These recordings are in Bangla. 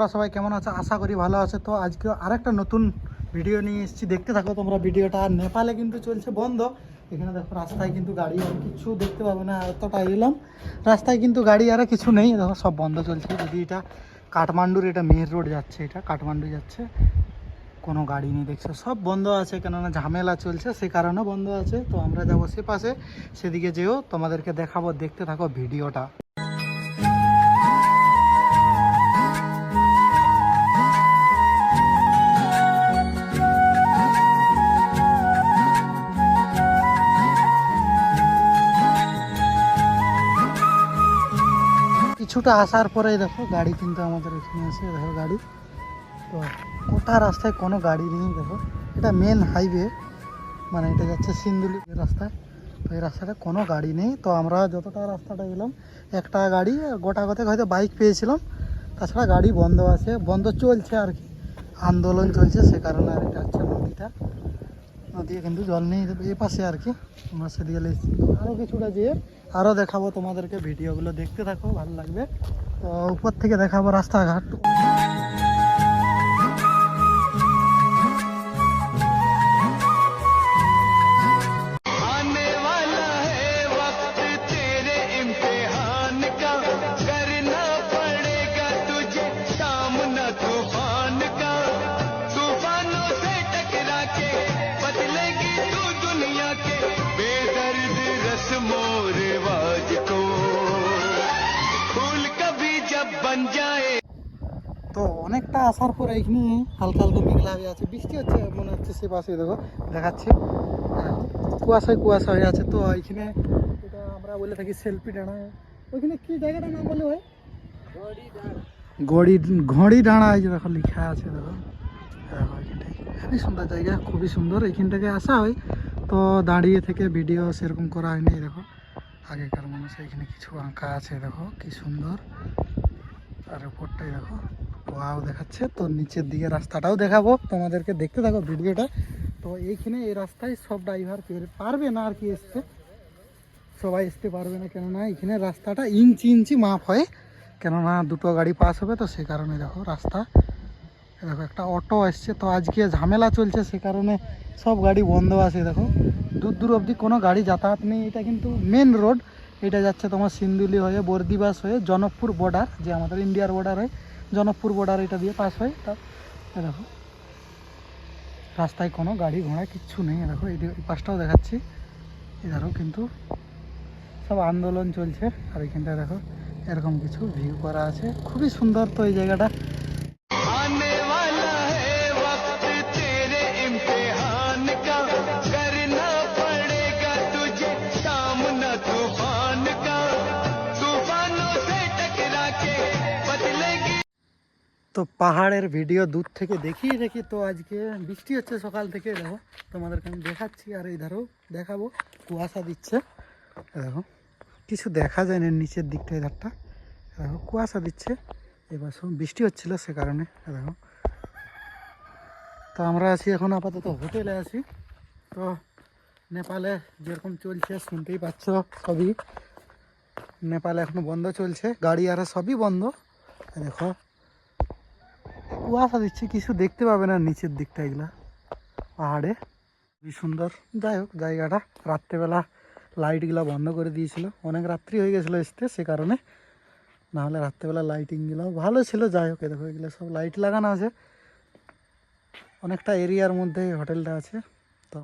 তোমরা সবাই কেমন আছো? আশা করি ভালো আছে। তো আজকে আরেকটা নতুন ভিডিও নিয়ে এসেছি। দেখতে থাকো তোমরা ভিডিওটা আর নেপালে কিন্তু চলছে বন্ধ। এখানে দেখো, রাস্তায় কিন্তু গাড়ি আর কিছু দেখতে পাবো না। এতটা এলাম। রাস্তায় কিন্তু গাড়ি আর কিছু নেই। দেখো, সব বন্ধ চলছে। যদি এটা কাঠমান্ডুর, এটা মেন রোড যাচ্ছে, এটা কাঠমান্ডু যাচ্ছে। কোনো গাড়ি নেই, দেখছ? সব বন্ধ আছে। কেননা ঝামেলা চলছে, সে কারণে বন্ধ আছে। তো আমরা যাব সে পাশে। সেদিকে যেও তোমাদেরকে দেখাবো। দেখতে থাকো ভিডিওটা কিছুটা আসার পরে দেখো গাড়ি কিন্তু আমাদের এখানে আছে দেখো গাড়ি। তো গোটা রাস্তায় কোনো গাড়ি নেই, দেখো। এটা মেন হাইওয়ে মানে এটা যাচ্ছে সিন্দুলি রাস্তায় তো এই রাস্তাটা কোনো গাড়ি নেই। তো আমরা যতটা রাস্তাটা এলাম একটা গাড়ি, গোটা কথা হয়তো বাইক পেয়েছিলাম। তাছাড়া গাড়ি বন্ধ আছে, বন্ধ চলছে আর কি। আন্দোলন চলছে, সে কারণে আর এটা হচ্ছে নদীটা নদী, কিন্তু জল নেই। এ আর কি। আমরা সেদিকে এসেছি আরও কিছুটা যেয়ে আরও দেখাবো তোমাদেরকে। ভিডিওগুলো দেখতে থাকো, ভালো লাগবে। তো উপর থেকে দেখাবো রাস্তাঘাট। তো অনেকটা আসার পর এখানে হালকা হালকা মেঘলা হয়ে আছে, বৃষ্টি হচ্ছে, মনে হচ্ছে সে পাশে, দেখো, দেখাচ্ছে। কুয়াশায় কুয়াশা হয়ে আছে, তো এখানে এটা আমরা বলে থাকি সেলফি ডাঁড়া ওইখানে কি জায়গাটার নাম বলে ভাই? গড়ি ঘড়ি ডাঁড়া এই যে দেখো, লেখা আছে, দেখো। এখানটায়। খুবই সুন্দর জায়গা, খুবই সুন্দর। এখান থেকে আসা হয়, তো দাঁড়িয়ে থেকে ভিডিও সেরকম করা হয়নি দেখো। আগেকার মানুষ এখানে কিছু আঁকা আছে, দেখো, কি সুন্দর। আর উপরটাই দেখো। ওয়াও দেখাচ্ছে। তো নিচের দিকে রাস্তাটাও দেখাবো। তোমাদেরকে দেখতে থাকো ভিডিওটা। তো এইখানে এই রাস্তায় সব ড্রাইভার পারবে না আর কি আসতে সবাই আসতে পারবে না কেননা এখানে রাস্তাটা ইঞ্চি ইঞ্চি মাপ হয়। কেননা দুটো গাড়ি পাস হবে তো সে কারণে দেখো রাস্তা। দেখো, একটা অটো আসছে তো আজকে ঝামেলা চলছে সে কারণে সব গাড়ি বন্ধ আছে। দেখো, দূর দূর অবধি কোনো গাড়ি যাতায়াত নেই। এটা কিন্তু মেন রোড এটা যাচ্ছে তোমার সিন্দুলি হয়ে বর্দিবাস হয়ে, জনকপুর বর্ডার যে আমাদের ইন্ডিয়ার বর্ডার হয়, জনকপুর বর্ডার এটা দিয়ে পাস হয়। তা দেখো। রাস্তায় কোনো গাড়ি ঘোড়া কিচ্ছু নেই দেখো এই পাশটাও দেখাচ্ছি। এধারও কিন্তু সব আন্দোলন চলছে, আর এখানটায় দেখো, এরকম কিছু ভিউ করা আছে। খুবই সুন্দর তো এই জায়গাটা। তো পাহাড়ের ভিডিও দূর থেকে দেখিয়ে দেখি তো আজকে বৃষ্টি হচ্ছে সকাল থেকে, দেখো, তোমাদেরকে আমি দেখাচ্ছি, আর এই ধারেও দেখাবো, কুয়াশা দিচ্ছে, দেখো, কিছু দেখা যায় না নিচের দিকটা এই ধারটা দেখো, কুয়াশা দিচ্ছে, এবার সব বৃষ্টি হচ্ছিল সে কারণে, দেখো। তো আমরা আছি এখন আপাতত হোটেলে আছি, তো নেপালে যেরকম চলছে শুনতেই পাচ্ছ সবই, নেপালে এখন বন্ধ চলছে, গাড়ি আর সবই বন্ধ, দেখো। কুয়াশা দিচ্ছে, কিছু দেখতে পাবে না নিচের দিকটা এগুলা। পাহাড়ে। খুবই সুন্দর। যাই হোক, জায়গাটা রাত্রেবেলা লাইটগুলো বন্ধ করে দিয়েছিল। অনেক রাত্রি হয়ে গেছিল আসতে, সে কারণে। নাহলে রাত্রেবেলা লাইটিংগুলো ভালো ছিল। যাই হোক দেখো, এগুলো সব লাইট লাগানো আছে। অনেকটা এরিয়ার মধ্যে হোটেলটা আছে, তো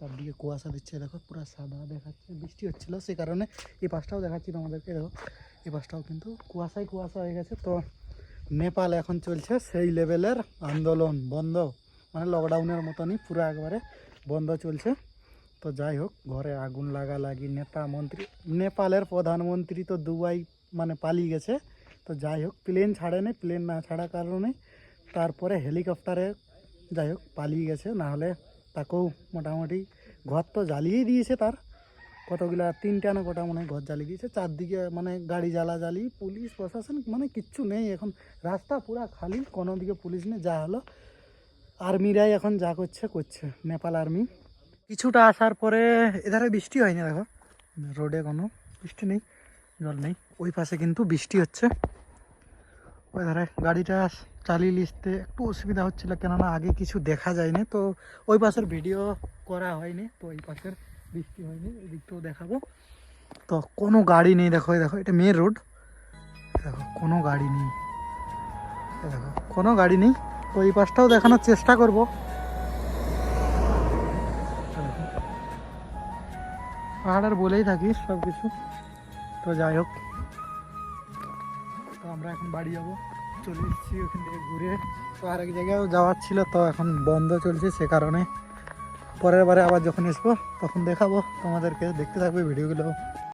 চারদিকে কুয়াশা দিচ্ছে, দেখো, পুরো সাদা দেখাচ্ছে, বৃষ্টি হচ্ছিল সে কারণে এই পাশটাও দেখাচ্ছি তোমাদেরকে, দেখো এই পাশটাও কিন্তু কুয়াশায় কুয়াশা হয়ে গেছে। তো নেপাল এখন চলছে সেই লেভেলের আন্দোলন, বন্ধ মানে লকডাউনের মতনই পুরো একবারে বন্ধ চলছে। তো যাই হোক, ঘরে আগুন লাগা লাগি নেতা মন্ত্রী, নেপালের প্রধানমন্ত্রী তো দুবাই মানে পালিয়ে গেছে। তো যাই হোক প্লেন ছাড়েনি প্লেন না ছাড়ার কারণে তারপরে হেলিকপ্টারে যাই হোক, পালিয়ে গেছে না হলে তাকেও মোটামুটি ঘর তো জ্বালিয়েই দিয়েছে তার। কতগুলা তিনটা না কটা মনে হয় ঘর জ্বালিয়ে দিয়েছে। চারদিকে মানে গাড়ি জ্বালা জ্বালি, পুলিশ, প্রশাসন মানে কিচ্ছু নেই এখন। রাস্তা পুরা খালি, কোনো দিকে পুলিশ নেই, যা হলো। আর্মিরাই এখন যা করছে করছে, নেপাল আর্মি। কিছুটা আসার পরে এধারে বৃষ্টি হয়নি, দেখো। রোডে কোনো বৃষ্টি নেই, জল নেই। ওই পাশে কিন্তু বৃষ্টি হচ্ছে। ওই ধারে গাড়িটা চালিয়ে লিখতে একটু অসুবিধা হচ্ছিল, কেননা আগে কিছু দেখা যায়নি, তো ওই পাশের ভিডিও করা হয়নি, তো এই পাশের বৃষ্টি হয়নি এই দিকটাও দেখাবো। তো কোনো গাড়ি নেই, দেখো দেখো, এটা মেন রোড দেখো, কোনো গাড়ি নেই। দেখো, কোনো গাড়ি নেই, তো এই পাশটাও দেখানোর চেষ্টা করব। পাহাড়ের বলেই থাকি সব কিছু তো যাই হোক। আমরা এখন বাড়ি যাব। চলে এসেছি ওখান থেকে ঘুরে। তো আর এক জায়গায়ও যাওয়ার ছিল, তো এখন বন্ধ চলছে সে কারণে। পরের বারে আবার যখন আসব, তখন দেখাবো। তোমাদেরকে দেখতে থাকবে ভিডিওগুলো।